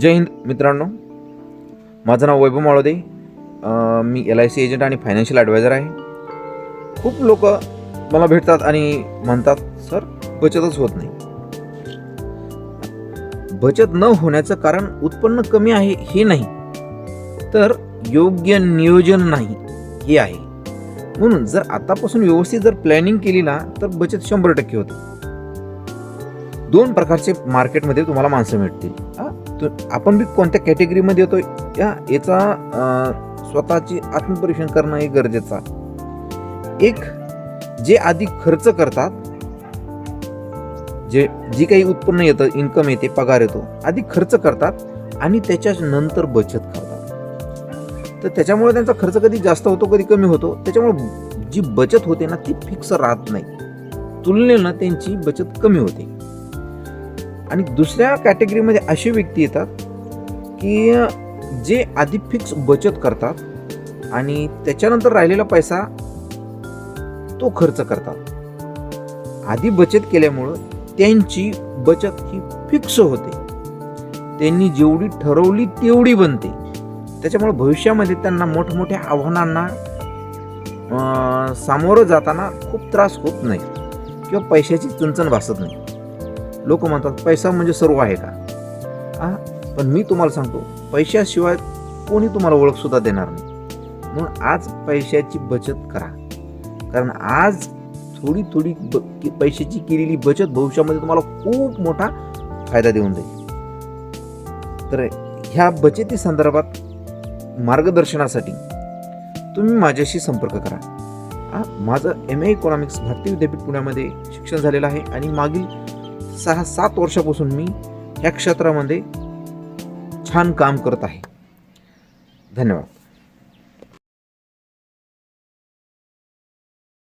जय हिंद मित्रांनो. माझं नाव वैभव माळोदे. मी L I C agent and financial advisor आहे. खूप लोक मला भेटतात आणि म्हणतात सर बचतच होत नाही. बचत न होण्याचं कारण उत्पन्न कमी आहे हे नाही. तर योग्य नियोजन नाही हे आहे. म्हणून जर आतापासून व्यवस्थित जर प्लॅनिंग केली ना तर बचत शंभर टक्के होते. दोन प्रकारचे मार्केटमध्ये तुम्हाला माणसं मिळतील. तर आपण बी कोणत्या कॅटेगरीमध्ये येतो या याचा स्वतःची आत्मपरीक्षण करणं हे गरजेचं आहे. एक जे आधी खर्च करतात जे जी काही उत्पन्न येतं इन्कम येते पगार येतो आधी खर्च करतात आणि त्याच्या नंतर बचत करतात. तर त्याच्यामुळे त्यांचा खर्च कधी जास्त होतो कधी कमी होतो? त्याच्यामुळे जी बचत होते ना ती फिक्स राहत नाही. तुलनेनं त्यांची बचत कमी होते. आणि दुसऱ्या कॅटेगरीमध्ये असे व्यक्ती येतात की जे आधी फिक्स बचत करतात आणि त्याच्यानंतर राहिलेला पैसा तो खर्च करतात. आधी बचत केल्यामुळं त्यांची बचत ही फिक्स होते. त्यांनी जेवढी ठरवली तेवढी बनते. त्याच्यामुळे भविष्यामध्ये त्यांना मोठमोठ्या आव्हानांना सामोरं जाताना खूप त्रास होत नाही. किंवा पैशाची चुंचण भासत नाही. लोक म्हणतात पैसा म्हणजे सर्व आहे का? हा पण मी तुम्हाला सांगतो पैशाशिवाय कोणी तुम्हाला ओळखसुद्धा देणार नाही. म्हणून आज पैशाची बचत करा. कारण आज थोडी थोडी ब पैशाची केलेली बचत भविष्यामध्ये तुम्हाला खूप मोठा फायदा देऊन जाईल. तर ह्या बचती संदर्भात मार्गदर्शनासाठी तुम्ही माझ्याशी संपर्क करा. माझं एम ए इकॉनॉमिक्स भारतीय विद्यापीठ पुण्यामध्ये शिक्षण झालेलं आहे आणि मागील सहा सात वर्षापासून मी ह्या क्षेत्रामध्ये छान काम करत आहे. धन्यवाद.